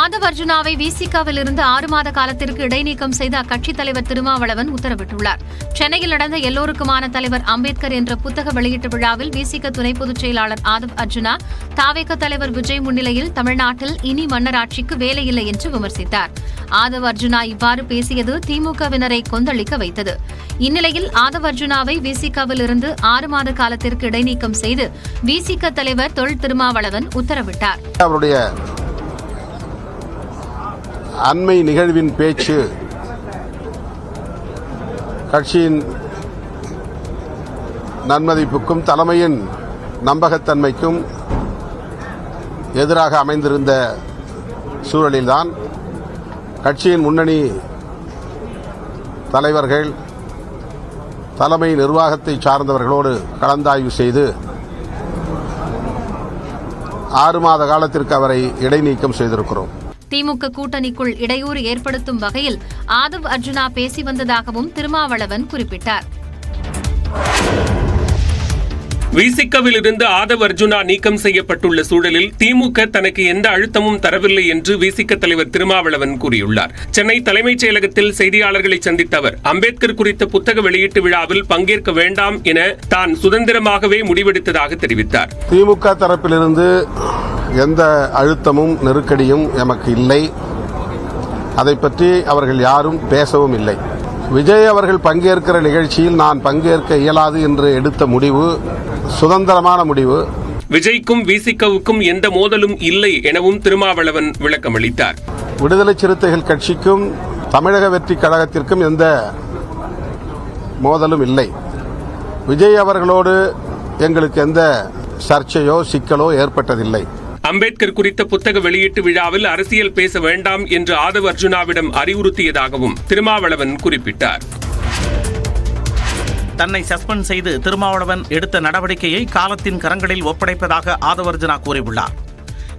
ஆதவ் அர்ஜுனாவை விசிகாவில் இருந்து ஆறு மாத காலத்திற்கு இடைநீக்கம் செய்து அக்கட்சித் தலைவர் திருமாவளவன் உத்தரவிட்டுள்ளார். சென்னையில் நடந்த எல்லோருக்குமான தலைவர் அம்பேத்கர் என்ற புத்தக வெளியீட்டு விழாவில் விசிக துணை பொதுச் செயலாளர் ஆதவ் அர்ஜுனா தாவேக தலைவர் விஜய் முன்னிலையில் தமிழ்நாட்டில் இனி மன்னராட்சிக்கு வேலையில்லை என்று விமர்சித்தார். ஆதவ் அர்ஜுனா இவ்வாறு பேசியது திமுகவினரை கொந்தளிக்க வைத்தது. இந்நிலையில் ஆதவ் அர்ஜுனாவை விசிகாவில் இருந்து ஆறு மாத காலத்திற்கு இடைநீக்கம் செய்து விசிக தலைவர் தொல் திருமாவளவன் உத்தரவிட்டார். அண்மை நிகழ்வின் பேச்சு. கட்சியின் நன்மதிப்புக்கும் தலைமையின் நம்பகத்தன்மைக்கும் எதிராக அமைந்திருந்த சூழலில்தான் கட்சியின் முன்னணி தலைவர்கள் தலைமை நிர்வாகத்தை சார்ந்தவர்களோடு கலந்தாய்வு செய்து ஆறு மாத காலத்திற்கு அவரை இடைநீக்கம் செய்திருக்கிறோம். திமுக கூட்டணிக்குள் இடையூறு ஏற்படுத்தும் வகையில் ஆதவ் அர்ஜுனா பேசி வந்ததாகவும் திருமாவளவன் குறிப்பிட்டார். விசிகவில் இருந்து ஆதவ் அர்ஜுனா நீக்கம் செய்யப்பட்டுள்ள சூழலில் திமுக தனக்கு எந்த அழுத்தமும் தரவில்லை என்று விசிக தலைவர் திருமாவளவன் கூறியுள்ளார். சென்னை தலைமைச் செயலகத்தில் செய்தியாளர்களை சந்தித்த அவர் அம்பேத்கர் குறித்த புத்தக வெளியீட்டு விழாவில் பங்கேற்க வேண்டாம் என தான் சுதந்திரமாகவே முடிவெடுத்ததாக தெரிவித்தார். திமுக தரப்பிலிருந்து எந்த அழுத்தமும் நெருக்கடியும் எமக்கு இல்லை. அதை பற்றி அவர்கள் யாரும் பேசவும் இல்லை. விஜய் அவர்கள் பங்கேற்கிற நிகழ்ச்சியில் நான் பங்கேற்க இயலாது என்று எடுத்த முடிவு சுதந்திரமான முடிவு. விஜய்க்கும் விசிகவுக்கும் எந்த மோதலும் இல்லை எனவும் திருமாவளவன் விளக்கமளித்தார். விடுதலை சிறுத்தைகள் கட்சிக்கும் தமிழக வெற்றி கழகத்திற்கும் எந்த மோதலும் இல்லை. விஜய் அவர்களோடு எங்களுக்கு எந்த சர்ச்சையோ சிக்கலோ ஏற்பட்டதில்லை. அம்பேத்கர் குறித்த புத்தக வெளியீட்டு விழாவில் அரசியல் பேச வேண்டாம் என்று ஆதவ் அர்ஜுனாவிடம் அறிவுறுத்தியதாகவும் திருமாவளவன் குறிப்பிட்டார். தன்னை சஸ்பெண்ட் செய்து திருமாவளவன் எடுத்த நடவடிக்கையை காலத்தின் கரங்களில் ஒப்படைப்பதாக ஆதவர்ஜனா கூறியுள்ளார்.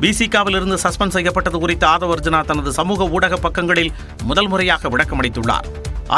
பிசிகாவிலிருந்து சஸ்பெண்ட் செய்யப்பட்டது குறித்து ஆதவர்ஜனா தனது சமூக ஊடக பக்கங்களில் முதல் முறையாக விளக்கமளித்துள்ளார்.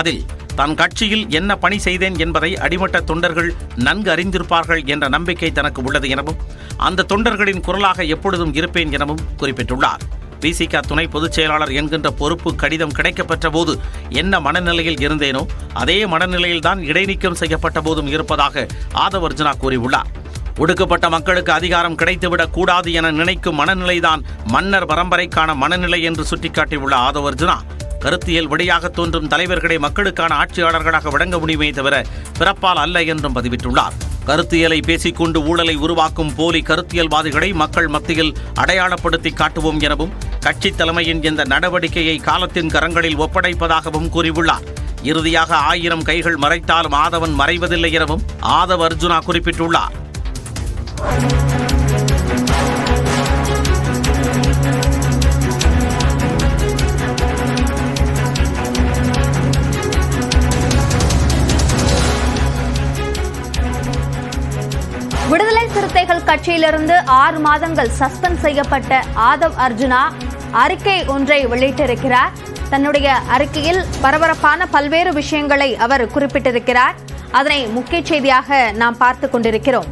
அதில் தன் கட்சியில் என்ன பணி செய்தேன் என்பதை அடிமட்ட தொண்டர்கள் நன்கு அறிந்திருப்பார்கள் என்ற நம்பிக்கை தனக்கு உள்ளது எனவும் அந்த தொண்டர்களின் குரலாக எப்பொழுதும் இருப்பேன் எனவும் குறிப்பிட்டுள்ளார். பிசிக துணை பொதுச் செயலாளர் என்கின்ற பொறுப்பு கடிதம் கிடைக்கப்பெற்ற போது என்ன மனநிலையில் இருந்தேனோ அதே மனநிலையில்தான் இடைநீக்கம் செய்யப்பட்ட போதும் இருப்பதாக ஆதவர்ஜனா கூறியுள்ளார். ஒடுக்கப்பட்ட மக்களுக்கு அதிகாரம் கிடைத்துவிடக் கூடாது என நினைக்கும் மனநிலைதான் மன்னர் பரம்பரைக்கான மனநிலை என்று சுட்டிக்காட்டியுள்ள ஆதவர்ஜுனா கருத்தியல் வழியாக தோன்றும் தலைவர்களை மக்களுக்கான ஆட்சியாளர்களாக வழங்க முடியுமே தவிர பிறப்பால் அல்ல என்றும் பதிவிட்டுள்ளார். கருத்தியலை பேசிக்கொண்டு ஊழலை உருவாக்கும் போலி கருத்தியல்வாதிகளை மக்கள் மத்தியில் அடையாளப்படுத்தி காட்டுவோம் எனவும் கட்சி தலைமையின் இந்த நடவடிக்கையை காலத்தின் கரங்களில் ஒப்படைப்பதாகவும் கூறியுள்ளார். இறுதியாக ஆயிரம் கைகள் மறைத்தாலும் ஆதவன் மறைவதில்லை எனவும் ஆதவ அர்ஜுனா குறிப்பிட்டுள்ளார். விடுதலை சிறுத்தைகள் கட்சியிலிருந்து ஆறு மாதங்கள் சஸ்பெண்ட் செய்யப்பட்ட ஆதவ் அர்ஜுனா அறிக்கை ஒன்றை வெளியிட்டிருக்கிறார். தன்னுடைய அறிக்கையில் பரபரப்பான பல்வேறு விஷயங்களை அவர் குறிப்பிட்டிருக்கிறார். அதனை முக்கிய செய்தியாக நாம் பார்த்து கொண்டிருக்கிறோம்.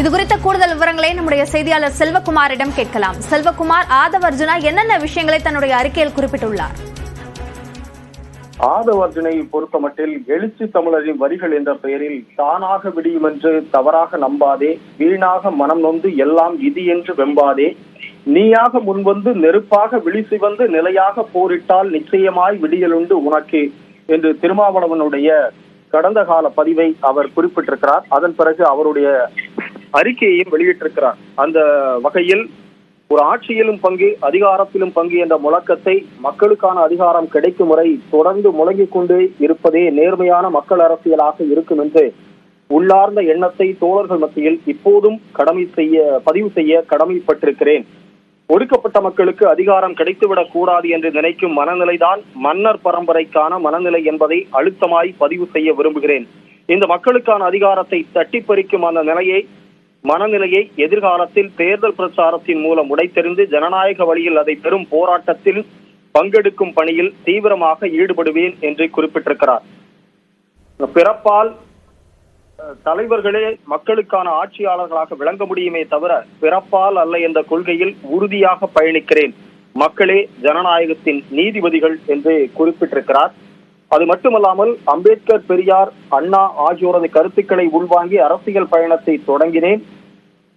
இது குறித்த கூடுதல் விவரங்களை நம்முடைய செய்தியாளர் செல்வகுமாரிடம் கேட்கலாம். செல்வகுமார் ஆதவ் அர்ஜுனா என்னென்ன விஷயங்களை தன்னுடைய அறிக்கையில் குறிப்பிட்டுள்ளார்? ஆதவர்ஜனை பொறுத்தமட்டில் எழுச்சி தமிழரின் வரிகள் என்ற பெயரில் தானாக விடியும் என்று தவறாக நம்பாதே வீணாக மனம் நொந்து எல்லாம் இது என்று வெம்பாதே. நீயாக முன்வந்து நெருப்பாக விழிசி வந்து நிலையாக போரிட்டால் நிச்சயமாய் விடியலுண்டு உனக்கு என்று திருமாவளவனுடைய கடந்த கால பதிவை அவர் குறிப்பிட்டிருக்கிறார். அதன் பிறகு அவருடைய அறிக்கையையும் வெளியிட்டிருக்கிறார். அந்த வகையில் ஒரு ஆட்சியிலும் பங்கு அதிகாரத்திலும் பங்கு என்ற முழக்கத்தை மக்களுக்கான அதிகாரம் கிடைக்கும் வரை தொடர்ந்து முழங்கிக் கொண்டே இருப்பதே நேர்மையான மக்கள் அரசியலாக இருக்கும் என்று உள்ளார்ந்த எண்ணத்தை தோழர்கள் மத்தியில் இப்போதும் கடமை செய்ய பதிவு செய்ய கடமைப்பட்டிருக்கிறேன். ஒடுக்கப்பட்ட மக்களுக்கு அதிகாரம் கிடைத்துவிடக் கூடாது என்று நினைக்கும் மனநிலைதான் மன்னர் பரம்பரைக்கான மனநிலை என்பதை அழுத்தமாய் பதிவு செய்ய விரும்புகிறேன். இந்த மக்களுக்கான அதிகாரத்தை தட்டி பறிக்கும் அந்த நிலையை மனநிலையை எதிர்காலத்தில் தேர்தல் பிரச்சாரத்தின் மூலம் உடைத்தெறிந்து ஜனநாயக வழியில் அதை பெரும் போராட்டத்தில் பங்கெடுக்கும் பணியில் தீவிரமாக ஈடுபடுவேன் என்று குறிப்பிட்டிருக்கிறார். பிறப்பால் தலைவர்களே மக்களுக்கான ஆட்சியாளர்களாக விளங்க முடியுமே தவிர பிறப்பால் அல்ல என்ற கொள்கையில் உறுதியாக பயணிக்கிறேன். மக்களே ஜனநாயகத்தின் நீதிபதிகள் என்று குறிப்பிட்டிருக்கிறார். அது மட்டுமல்லாமல் அம்பேத்கர் பெரியார் அண்ணா ஆகியோரது கருத்துக்களை உள்வாங்கி அரசியல் பயணத்தை தொடங்கினேன்.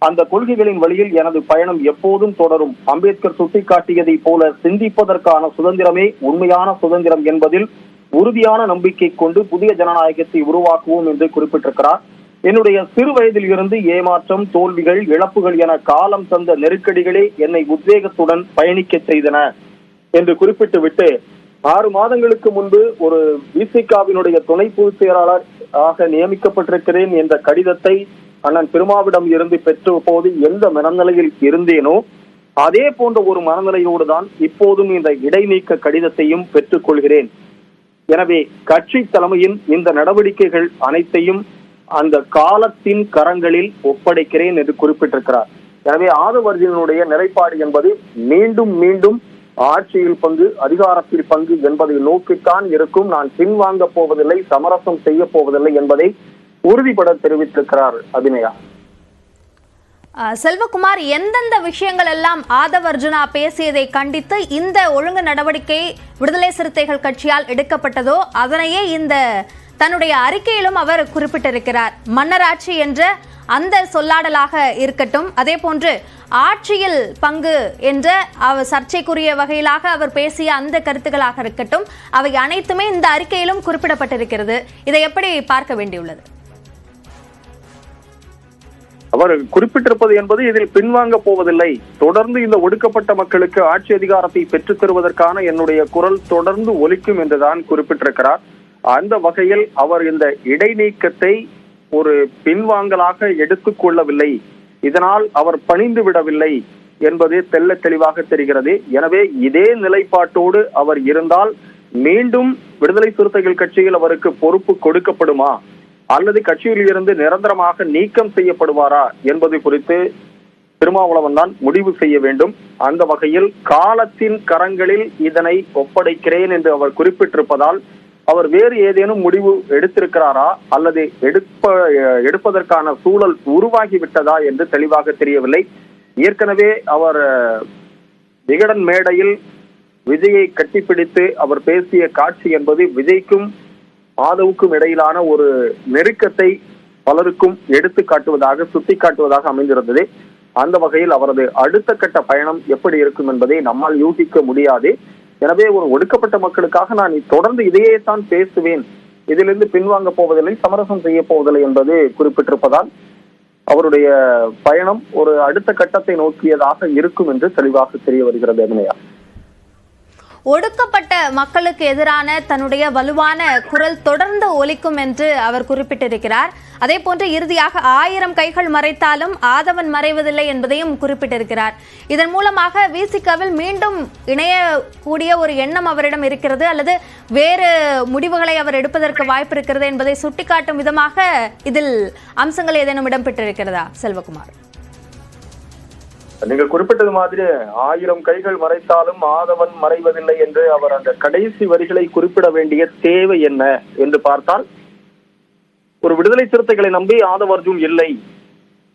அந்த கொள்கைகளின் வழியில் எனது பயணம் எப்போதும் தொடரும். அம்பேத்கர் சுட்டிக்காட்டியதைப் போல சிந்திப்பதற்கான சுதந்திரமே உண்மையான சுதந்திரம் என்பதில் உறுதியான நம்பிக்கை கொண்டு புதிய ஜனநாயகத்தை உருவாக்குவோம் என்று குறிப்பிட்டிருக்கிறார். என்னுடைய சிறு வயதில் இருந்து ஏமாற்றம் தோல்விகள் இழப்புகள் என காலம் தந்த நெருக்கடிகளே என்னை உத்வேகத்துடன் பயணிக்க செய்தன என்று குறிப்பிட்டு விட்டு ஆறு மாதங்களுக்கு முன்பு ஒரு விசிகாவினுடைய துணை பொதுச் செயலாளர் ஆக நியமிக்கப்பட்டிருக்கிறேன் என்ற கடிதத்தை அண்ணன் பெருமாவிடம் இருந்து பெற்ற போது எந்த மனநிலையில் இருந்தேனோ அதே போன்ற ஒரு மனநிலையோடு தான் இப்போதும் இந்த இடைநீக்க கடிதத்தையும் பெற்றுக் கொள்கிறேன் எனவே கட்சி தலைமையின் இந்த நடவடிக்கைகள் அனைத்தையும் அந்த காலத்தின் கரங்களில் ஒப்படைக்கிறேன் என்று குறிப்பிட்டிருக்கிறார். எனவே ஆதவர்ஜினுடைய நிலைப்பாடு என்பது மீண்டும் மீண்டும் ஆட்சியில் பங்கு அதிகாரத்தில் பங்கு என்பதை நோக்கித்தான் இருக்கும். நான் பின்வாங்க போவதில்லை சமரசம் செய்ய போவதில்லை என்பதை உறுதிபட தெரிவித்திருக்கிறார் அபிநயா. செல்வகுமார் எந்தெந்த விஷயங்கள் எல்லாம் ஆதவ் அர்ஜுனா பேசியதை கண்டித்து இந்த ஒழுங்கு நடவடிக்கை விடுதலை சிறுத்தைகள் கட்சியால் எடுக்கப்பட்டதோ அதனையே இந்த தன்னுடைய அறிக்கையிலும் அவர் குறிப்பிட்டிருக்கிறார். மன்னராட்சி என்ற அந்த சொல்லாடலாக இருக்கட்டும் அதே போன்று ஆட்சியில் பங்கு என்ற அவர் சர்ச்சைக்குரிய வகையிலாக அவர் பேசிய அந்த கருத்துக்களாக இருக்கட்டும் அவை அனைத்துமே இந்த அறிக்கையிலும் குறிப்பிடப்பட்டிருக்கிறது. இதை எப்படி பார்க்க வேண்டியுள்ளது? அவர் குறிப்பிட்டிருப்பது என்பது இதில் பின்வாங்க போவதில்லை. தொடர்ந்து இந்த ஒடுக்கப்பட்ட மக்களுக்கு ஆட்சி அதிகாரத்தை பெற்றுத் தருவதற்கான என்னுடைய குரல் தொடர்ந்து ஒலிக்கும் என்றுதான் குறிப்பிட்டிருக்கிறார். அந்த வகையில் அவர் இந்த இடைநீக்கத்தை ஒரு பின்வாங்கலாக எடுத்துக்கொள்ளவில்லை இதனால் அவர் பணிந்து விடவில்லை என்பது தெல்ல தெளிவாக தெரிகிறது. எனவே இதே நிலைப்பாட்டோடு அவர் இருந்தால் மீண்டும் விடுதலை சிறுத்தைகள் கட்சியில் அவருக்கு பொறுப்பு கொடுக்கப்படுமா? அல்லது கட்சியில் இருந்து நிரந்தரமாக நீக்கம் செய்யப்படுவாரா என்பது குறித்து திருமாவளவன் தான் முடிவு செய்ய வேண்டும். அந்த வகையில் காலத்தின் கரங்களில் இதனை ஒப்படைக்கிறேன் என்று அவர் குறிப்பிட்டிருப்பதால் அவர் வேறு ஏதேனும் முடிவு எடுத்திருக்கிறாரா? அல்லது எடுப்ப எடுப்பதற்கான சூழல் உருவாகி விட்டதா என்று தெளிவாக தெரியவில்லை. ஏற்கனவே அவர் விகடன் மேடையில் விஜயை கட்டிப்பிடித்து அவர் பேசிய காட்சி என்பது விஜய்க்கும் ஆதவுக்கும் இடையிலான ஒரு நெருக்கத்தை பலருக்கும் எடுத்து காட்டுவதாக சுட்டி காட்டுவதாக அமைந்திருந்தது. அந்த வகையில் அவரது அடுத்த கட்ட பயணம் எப்படி இருக்கும் என்பதை நம்மால் யூகிக்க முடியாது. எனவே ஒரு ஒடுக்கப்பட்ட மக்களுக்காக நான் தொடர்ந்து இதையே தான் பேசுவேன். இதிலிருந்து பின்வாங்க போவதில்லை சமரசம் செய்ய போவதில்லை என்பது குறிப்பிட்டிருப்பதால் அவருடைய பயணம் ஒரு அடுத்த கட்டத்தை நோக்கியதாக இருக்கும் என்று தெளிவாக தெரிய வருகிறது அபிநயா. ஒடுக்கப்பட்ட மக்களுக்கு எதிரான தன்னுடைய வலுவான குரல் தொடர்ந்து ஒலிக்கும் என்று அவர் குறிப்பிட்டிருக்கிறார். அதே போன்று இறுதியாக ஆயிரம் கைகள் மறைத்தாலும் ஆதவன் மறைவதில்லை என்பதையும் குறிப்பிட்டிருக்கிறார். இதன் மூலமாக விசிகாவில் மீண்டும் இணையக்கூடிய ஒரு எண்ணம் அவரிடம் இருக்கிறது அல்லது வேறு முடிவுகளை அவர் எடுப்பதற்கு வாய்ப்பு இருக்கிறது என்பதை சுட்டிக்காட்டும் விதமாக இதில் அம்சங்கள் ஏதேனும் இடம்பெற்றிருக்கிறதா? செல்வகுமார். நீங்கள் குறிப்பிட்டது மாதிரி ஆயிரம் கைகள் மறைத்தாலும் ஆதவன் மறைவதில்லை என்று அவர் அந்த கடைசி வரிகளை குறிப்பிட வேண்டிய தேவை என்ன என்று பார்த்தால் ஒரு விடுதலை சிறுத்தைகளை நம்பி ஆதவ அர்ஜுன் இல்லை.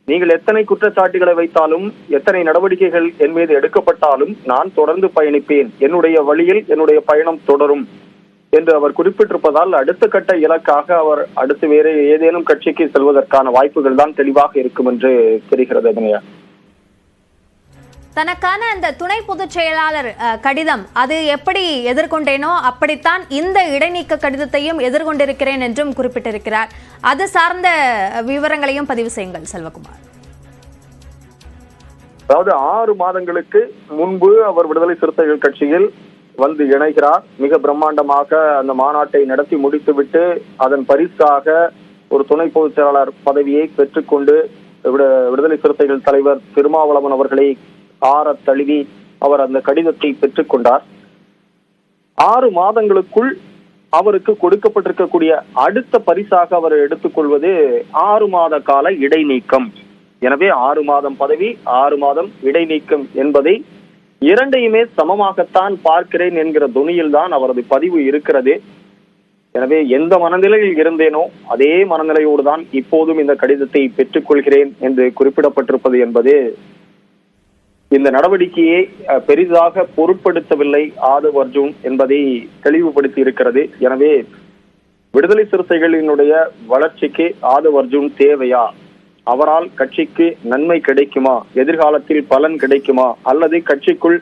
நீங்கள் எத்தனை குற்றச்சாட்டுகளை வைத்தாலும் எத்தனை நடவடிக்கைகள் என் மீது எடுக்கப்பட்டாலும் நான் தொடர்ந்து பயணிப்பேன். என்னுடைய வழியில் என்னுடைய பயணம் தொடரும் என்று அவர் குறிப்பிட்டிருப்பதால் அடுத்த கட்ட இலக்காக அவர் அடுத்து வேறு ஏதேனும் கட்சிக்கு செல்வதற்கான வாய்ப்புகள் தான் தெளிவாக இருக்கும் என்று தெரிகிறது அதனையா தனக்கான அந்த துணை பொதுச் செயலாளர் அஹ், கடிதம் அது எப்படி எதிர்கொண்டேனோ அப்படித்தான் இந்த இடைநீக்க கடிதத்தையும் எதிர்கொண்டிருக்கிறேன் என்றும் குறிப்பிட்டிருக்கிறார். அது சார்ந்த விவரங்களையும் பதிவு செய்யுங்கள் செல்வகுமார். அதாவது ஆறு மாதங்களுக்கு முன்பு அவர் விடுதலை சிறுத்தைகள் கட்சியில் வந்து இணைகிறார். மிக பிரம்மாண்டமாக அந்த மாநாட்டை நடத்தி முடித்துவிட்டு அதன் பரிசாக ஒரு துணை பொதுச் செயலாளர் பதவியை பெற்றுக்கொண்டு விடு- விடுதலை சிறுத்தைகள் தலைவர் திருமாவளவன் அவர்களை ஆற தழுவி அவர் அந்த கடிதத்தை பெற்றுக்கொண்டார் ஆறு மாதங்களுக்குள் அவருக்கு கொடுக்கப்பட்டிருக்கக்கூடிய அடுத்த பரிசாக அவர் எடுத்துக்கொள்வது ஆறு மாத கால இடைநீக்கம். எனவே ஆறு மாதம் பதவி ஆறு மாதம் இடைநீக்கம் என்பதை இரண்டையுமே சமமாகத்தான் பார்க்கிறேன் என்கிற துணியில் தான் அவரது பதிவு இருக்கிறது. எனவே எந்த மனநிலையில் இருந்தேனோ அதே மனநிலையோடு தான் இப்போதும் இந்த கடிதத்தை பெற்றுக்கொள்கிறேன் என்று குறிப்பிடப்பட்டிருப்பது என்பது இந்த நடவடிக்கையை பெரிதாக பொருட்படுத்தவில்லை ஆதவ் அர்ஜுன் என்பதை தெளிவுபடுத்தி இருக்கிறது. எனவே விடுதலை சிறுத்தைகளினுடைய வளர்ச்சிக்கு ஆதவ் அர்ஜுன் தேவையா? அவரால் கட்சிக்கு நன்மை கிடைக்குமா? எதிர்காலத்தில் பலன் கிடைக்குமா? அல்லது கட்சிக்குள்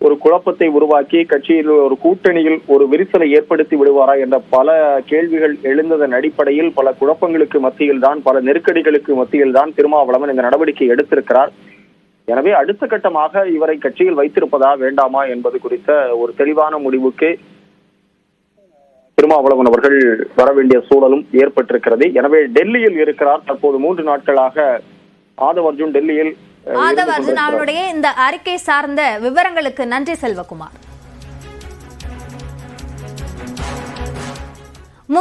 ஒரு குழப்பத்தை உருவாக்கி கட்சியில் ஒரு கூட்டணியில் ஒரு விரிசலை ஏற்படுத்தி விடுவாரா என்ற பல கேள்விகள் எழுந்ததன் அடிப்படையில் பல குழப்பங்களுக்கு மத்தியில் தான் பல நெருக்கடிகளுக்கு மத்தியில் தான் திருமாவளவன் இந்த நடவடிக்கை எடுத்திருக்கிறார். எனவே அடுத்த கட்டமாக இவரை கட்சியில் வைத்திருப்பதா வேண்டாமா என்பது குறித்த ஒரு தெளிவான முடிவுக்கு திருமாவளவன் அவர்கள் வர வேண்டிய சூழலும் ஏற்பட்டிருக்கிறது. எனவே டெல்லியில் இருக்கிறார். தற்போது மூன்று நாட்களாக ஆதவ் அர்ஜுன் டெல்லியில் ஆதவ் அர்ஜுன். அவனுடைய இந்த அறிக்கை சார்ந்த விவரங்களுக்கு நன்றி செல்வகுமார்.